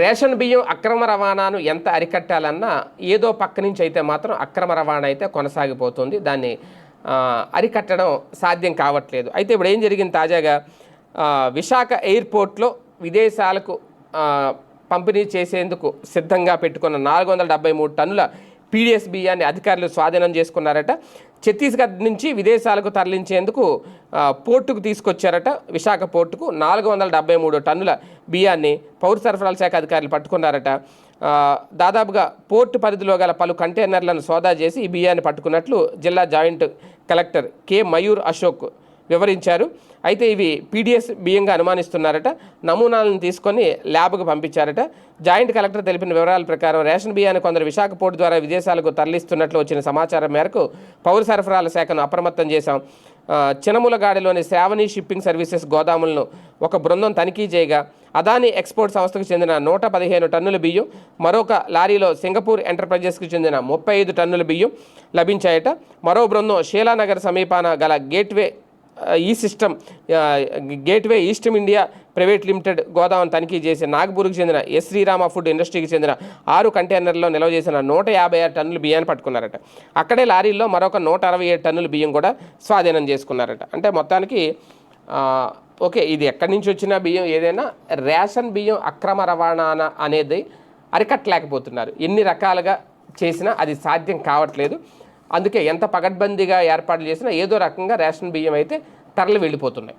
Ration బియ్యం అక్రమ రవాణాను ఎంత అరికట్టాలన్నా ఏదో పక్క నుంచి అయితే మాత్రం అక్రమ రవాణా అయితే కొనసాగిపోతుంది. దాన్ని అరికట్టడం సాధ్యం కావట్లేదు. అయితే ఇప్పుడు ఏం జరిగింది తాజాగా? విశాఖ ఎయిర్పోర్ట్లో విదేశాలకు పంపిణీ చేసేందుకు సిద్ధంగా పెట్టుకున్న నాలుగు వందల డెబ్బై మూడు టన్నుల పీడిఎస్ బియ్యాన్ని అధికారులు స్వాధీనం చేసుకున్నారట. ఛత్తీస్గఢ్ నుంచి విదేశాలకు తరలించేందుకు పోర్టుకు తీసుకొచ్చారట. విశాఖ పోర్టుకు నాలుగు వందల డెబ్బై మూడు టన్నుల బియ్యాన్ని పౌర సరఫరాల శాఖ అధికారులు పట్టుకున్నారట. దాదాపుగా పోర్టు పరిధిలో గల పలు కంటైనర్లను సోదా చేసి ఈ బియ్యాన్ని పట్టుకున్నట్లు జిల్లా joint collector K Mayur Ashok వివరించారు. అయితే ఇవి పీడిఎస్ బియ్యంగా అనుమానిస్తున్నారట. నమూనాలను తీసుకొని ల్యాబ్కు పంపించారట. జాయింట్ కలెక్టర్ తెలిపిన వివరాల ప్రకారం రేషన్ బియ్యాన్ని కొందరు విశాఖ పోర్టు ద్వారా విదేశాలకు తరలిస్తున్నట్లు వచ్చిన సమాచారం మేరకు పౌర సరఫరాల శాఖను అప్రమత్తం చేశాం. చినమూలగాడిలోని చినములగాడిలోని శ్రావణి షిప్పింగ్ సర్వీసెస్ గోదాములను ఒక బృందం తనిఖీ చేయగా అదాని ఎక్స్పోర్ట్ సంస్థకు చెందిన నూట పదిహేను టన్నుల బియ్యం మరొక లారీలో సింగపూర్ ఎంటర్ప్రైజెస్కి చెందిన ముప్పై ఐదు టన్నుల బియ్యం లభించాయట. మరో బృందం షీలానగర్ సమీపాన గల గేట్వే ఈ system gateway east India private limited Godavari తనిఖీ చేసి నాగపూర్కి చెందిన ఎస్ శ్రీరామ ఫుడ్ ఇండస్ట్రీకి చెందిన ఆరు కంటైనర్లో నిల్వ చేసిన నూట యాభై ఆరు టన్నుల బియ్యాన్ని పట్టుకున్నారట. అక్కడే లారీల్లో మరొక నూట అరవై ఏడు టన్నుల బియ్యం కూడా స్వాధీనం చేసుకున్నారట. అంటే మొత్తానికి ఓకే ఇది ఎక్కడి నుంచి వచ్చిన బియ్యం ఏదైనా రేషన్ బియ్యం అక్రమ రవాణా అనేది అరికట్టలేకపోతున్నారు. ఎన్ని రకాలుగా చేసినా అది సాధ్యం కావట్లేదు. అందుకే ఎంత పగడ్బందీగా ఏర్పాట్లు చేసినా ఏదో రకంగా రేషన్ బియ్యం అయితే తరలి వెళ్ళిపోతున్నాయి.